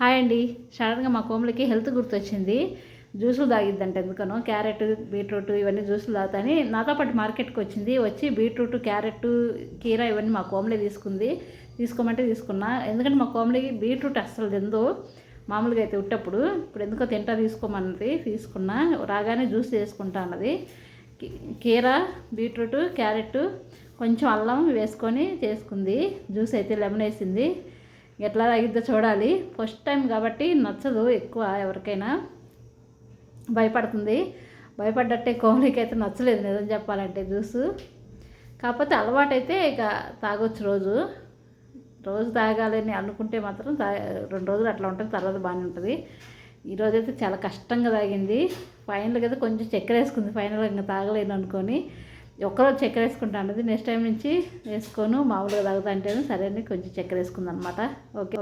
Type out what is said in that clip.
Hi అండి. సడన్గా మా కోమలికి హెల్త్ గుర్తొచ్చింది. జ్యూసులు తాగిద్దంట ఎందుకనో క్యారెట్ బీట్రూట్ ఇవన్నీ జ్యూసులు తాగుతాయని నాతో పాటు మార్కెట్కి వచ్చింది. వచ్చి బీట్రూట్ క్యారెట్ కీర ఇవన్నీ మా కోమలే తీసుకుంది. తీసుకోమంటే తీసుకున్నా. ఎందుకంటే మా కోమలికి బీట్రూట్ అస్సలు తిందో. మామూలుగా అయితే ఉట్టప్పుడు. ఇప్పుడు ఎందుకో తింటా తీసుకోమన్నది తీసుకున్నా. రాగానే జ్యూస్ చేసుకుంటా అన్నది. కీర బీట్రూట్ క్యారెట్ కొంచెం అల్లం వేసుకొని చేసుకుంది. జ్యూస్ అయితే లెమన్ వేసింది. ఎట్లా తాగిద్దో చూడాలి. ఫస్ట్ టైం కాబట్టి నచ్చదు ఎక్కువ ఎవరికైనా. భయపడుతుంది. భయపడ్డట్టే కోమలికి అయితే నచ్చలేదు నిజం చెప్పాలంటే జ్యూసు. కాకపోతే అలవాటైతే ఇక తాగొచ్చు రోజు. రోజు తాగాలని అనుకుంటే మాత్రం తా రెండు రోజులు అట్లా ఉంటుంది తర్వాత బాగానే ఉంటుంది. ఈరోజు అయితే చాలా కష్టంగా తాగింది. ఫైనల్గా అయితే కొంచెం చక్కెర వేసుకుంది. ఫైనల్గా ఇంకా తాగలేను అనుకొని. ఒక్కరోజు చక్కెర వేసుకుంటా అన్నది. నెక్స్ట్ టైం నుంచి వేసుకోను. మామూలుగా తాగుతా అంటేనే సరే అని కొంచెం చక్కెర వేసుకుందనమాట ఓకే.